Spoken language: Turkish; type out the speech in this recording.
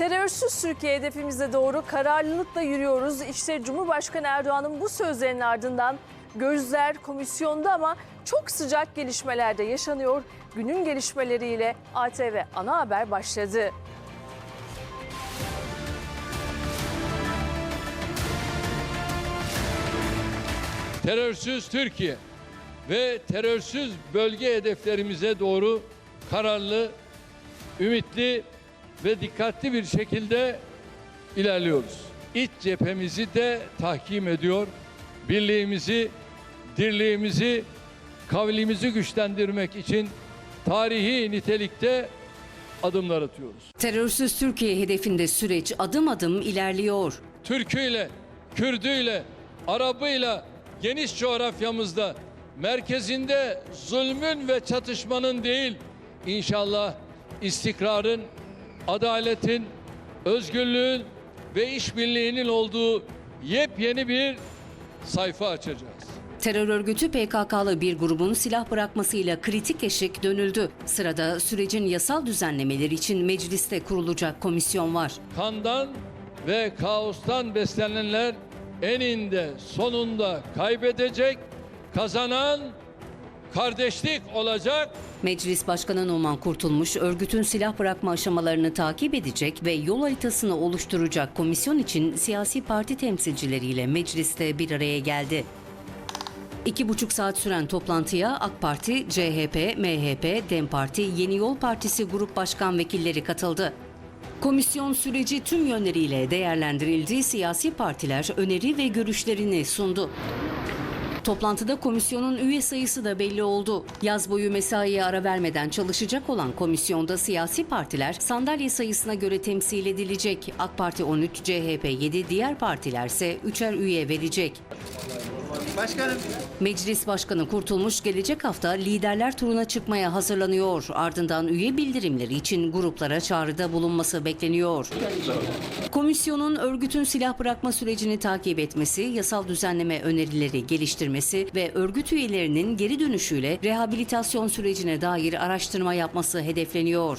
Terörsüz Türkiye hedefimize doğru kararlılıkla yürüyoruz. İşte Cumhurbaşkanı Erdoğan'ın bu sözlerinin ardından gözler komisyonda ama çok sıcak gelişmeler de yaşanıyor. Günün gelişmeleriyle ATV Ana Haber başladı. terörsüz Türkiye ve terörsüz bölge hedeflerimize doğru kararlı, ümitli ve dikkatli bir şekilde ilerliyoruz. İç cephemizi de tahkim ediyor. Birliğimizi, dirliğimizi, kavlimizi güçlendirmek için tarihi nitelikte adımlar atıyoruz. Terörsüz Türkiye hedefinde süreç adım adım ilerliyor. Türküyle, Kürdüyle, Arabıyla geniş coğrafyamızda merkezinde zulmün ve çatışmanın değil inşallah istikrarın, adaletin, özgürlüğün ve işbirliğinin olduğu yepyeni bir sayfa açacağız. Terör örgütü PKK'lı bir grubun silah bırakmasıyla kritik eşik dönüldü. Sırada sürecin yasal düzenlemeleri için mecliste kurulacak komisyon var. Kandan ve kaostan beslenenler eninde sonunda kaybedecek, kazanan kardeşlik olacak. Meclis Başkanı Numan Kurtulmuş, örgütün silah bırakma aşamalarını takip edecek ve yol haritasını oluşturacak komisyon için siyasi parti temsilcileriyle mecliste bir araya geldi. İki buçuk saat süren toplantıya AK Parti, CHP, MHP, DEM Parti, Yeni Yol Partisi grup başkan vekilleri katıldı. Komisyon süreci tüm yönleriyle değerlendirildi, siyasi partiler öneri ve görüşlerini sundu. Toplantıda komisyonun üye sayısı da belli oldu. Yaz boyu mesaiye ara vermeden çalışacak olan komisyonda siyasi partiler sandalye sayısına göre temsil edilecek. AK Parti 13, CHP 7, diğer partiler ise 3'er üye verecek. Başkanım. Meclis Başkanı Kurtulmuş gelecek hafta liderler turuna çıkmaya hazırlanıyor. Ardından üye bildirimleri için gruplara çağrıda bulunması bekleniyor. Komisyonun örgütün silah bırakma sürecini takip etmesi, yasal düzenleme önerileri geliştirmesi ve örgüt üyelerinin geri dönüşüyle rehabilitasyon sürecine dair araştırma yapması hedefleniyor.